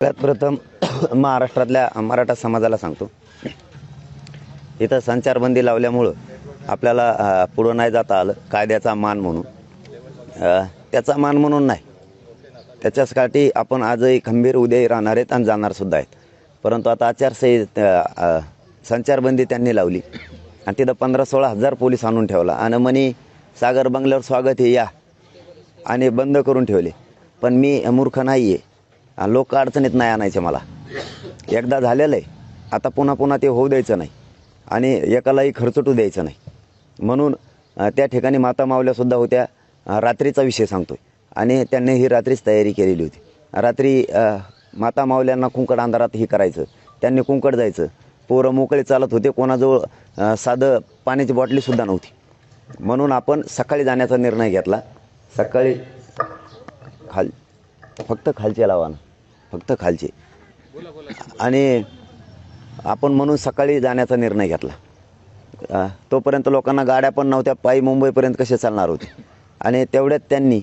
सगळ्यात प्रथम महाराष्ट्रातल्या मराठा समाजाला सांगतो. इथं संचारबंदी लावल्यामुळं आपल्याला पुढं नाही जाता आलं कायद्याचा मान म्हणून. त्याचा मान म्हणून नाही. त्याच्यासाठी आपण आजही खंबीर उद्याही राहणार आहेत आणि जाणार सुद्धा आहेत. परंतु आता आचारसंहित संचारबंदी त्यांनी लावली. आणि तिथं पंधरा सोळा हजार पोलीस आणून ठेवला. आणि म्हणे सागर बंगल्यावर स्वागत हे या. आणि बंद करून ठेवले. पण मी मूर्ख नाही आहे लोक अडचणीत नाही आणायचे मला. एकदा झालेलं आहे. आता पुन्हा पुन्हा ते होऊ द्यायचं नाही. आणि एकालाही खर्चटू द्यायचं नाही. म्हणून त्या ठिकाणी माता मावल्यासुद्धा होत्या. रात्रीचा विषय सांगतोय. आणि त्यांनी ही रात्रीच तयारी केलेली होती. रात्री माता मावल्यांना कुंकड अंधारात हे करायचं. त्यांनी कुंकड जायचं. पोरं मोकळे चालत होते. कोणाजवळ साधं पाण्याची बॉटलीसुद्धा नव्हती. म्हणून आपण सकाळी जाण्याचा निर्णय घेतला. सकाळी खाल फक्त खालचे लावानं फक्त खालचे. आणि आपण म्हणून सकाळी जाण्याचा निर्णय घेतला. तोपर्यंत लोकांना गाड्या पण नव्हत्या पायी मुंबईपर्यंत कसे चालणार होते? आणि तेवढ्यात त्यांनी